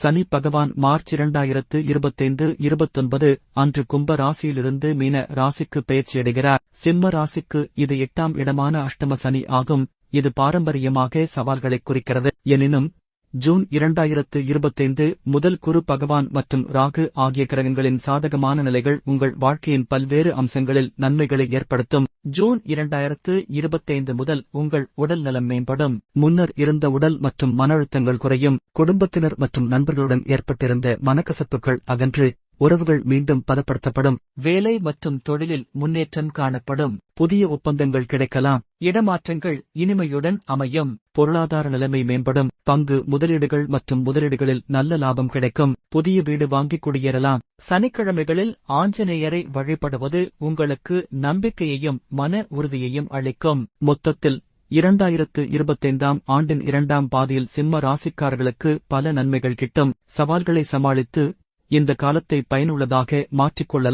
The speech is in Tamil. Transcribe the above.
சனி பகவான் மார்ச் இரண்டாயிரத்து இருபத்தைந்து இருபத்தொன்பது அன்று கும்ப ராசியிலிருந்து மீன ராசிக்கு பயிற்சியடைகிறார் சிம்ம ராசிக்கு இது எட்டாம் இடமான அஷ்டம சனி ஆகும். இது பாரம்பரியமாக சவால்களை குறிக்கிறது. எனினும் ஜூன் இரண்டாயிரத்து இருபத்தைந்து முதல் குரு பகவான் மற்றும் ராகு ஆகிய கிரகங்களின் சாதகமான நிலைகள் உங்கள் வாழ்க்கையின் பல்வேறு அம்சங்களில் நன்மைகளை ஏற்படுத்தும். ஜூன் இரண்டாயிரத்து இருபத்தைந்து முதல் உங்கள் உடல் நலம் மேம்படும். முன்னர் இருந்த உடல் மற்றும் மன அழுத்தங்கள் குறையும். குடும்பத்தினர் மற்றும் நண்பர்களுடன் ஏற்பட்டிருந்த மனக்கசப்புகள் அகன்று. உறவுகள் மீண்டும் பதப்படுத்தப்படும். வேலை மற்றும் தொழிலில் முன்னேற்றம் காணப்படும். புதிய ஒப்பந்தங்கள் கிடைக்கலாம். இடமாற்றங்கள் இனிமையுடன் அமையும். பொருளாதார நிலைமை மேம்படும். பங்கு முதலீடுகள் மற்றும் முதலீடுகளில் நல்ல லாபம் கிடைக்கும். புதிய வீடு வாங்கி குடியேறலாம். சனிக்கிழமைகளில் ஆஞ்சநேயரை வழிபடுவது உங்களுக்கு நம்பிக்கையையும் மன உறுதியையும் அளிக்கும். மொத்தத்தில் இரண்டாயிரத்து இருபத்தைந்தாம் ஆண்டின் இரண்டாம் பாதியில் சிம்ம ராசிக்காரர்களுக்கு பல நன்மைகள் கிட்டும். சவால்களை சமாளித்து இந்த காலத்தை பயனுள்ளதாக மாற்றிக்கொள்ளலாம்.